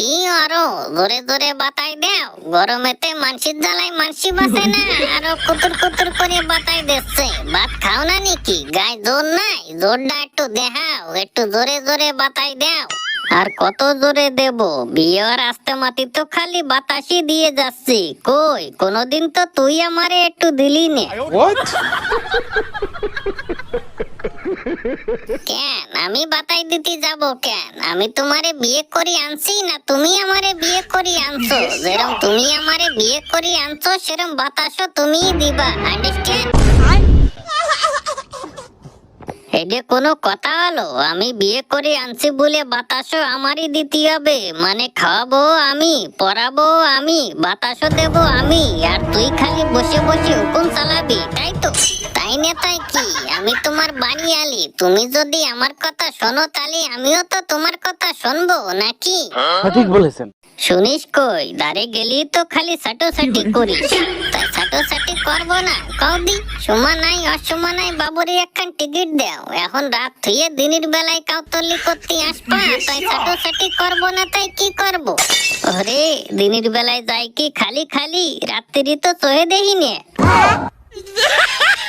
কি আরও? জোরে জোরে বাতাই দাও। গরমেতে মানসির জ্বালায় মানসি বাসে না। আরও কুতুর কুতুর করে বাতাই দিচ্ছে। ভাত খাও না নাকি? গায়ে জোর নাই? জোরটা একটু দেখাও। একটু জোরে জোরে বাতাই দাও। আর কত জোরে দেব? বিয়ের আস্তে মাতি তো খালি বাতাসই দিয়ে যাচ্ছি। কই? কোনদিন তো তুই আমারে একটু দিলি নে? কেন? আমি বাতাই দিতে যাব কেন? আমি তোমারে বিয়ে করি আনছি না তুমি আমারে বিয়ে করি আনছো? যেরকম তুমি আমারে বিয়ে করি আনছো সেরকম বাতাসও তুমিই দিবা আন্ডারস্ট্যান্ড এটা কোনো কথা হলো আমি বিয়ে করে আনছি বলে বাতাসও আমারই দিতে হবে। মানে খাওয়াবো আমি পড়াবো আমি বাতাসও দেব আমি আর তুই খালি বসে বসে হুকুম চালাবি তাই তো? তাই না তাই কি? আমি তোমার বাড়ি আলি তুমি যদি আমার কথা শোনো তাহলে আমিও তো তোমার কথা শুনব নাকি? সঠিক বলেছেন। শুনিস কই দাঁড়ে গেলি তো খালি সাটো সাটি করিস। তাই করব না। কৌদি সময় নাই অসময় নাই বাবুরি একখান টিকিট দাও। এখন রাত থুয়ে দিনের বেলায় কাউতলি করতে আসবা তাই সাটি করব না তাই কি করব? ওরে দিনের বেলায় যাই কি খালি খালি? রাত্রি তো চয়ে দেখিনি।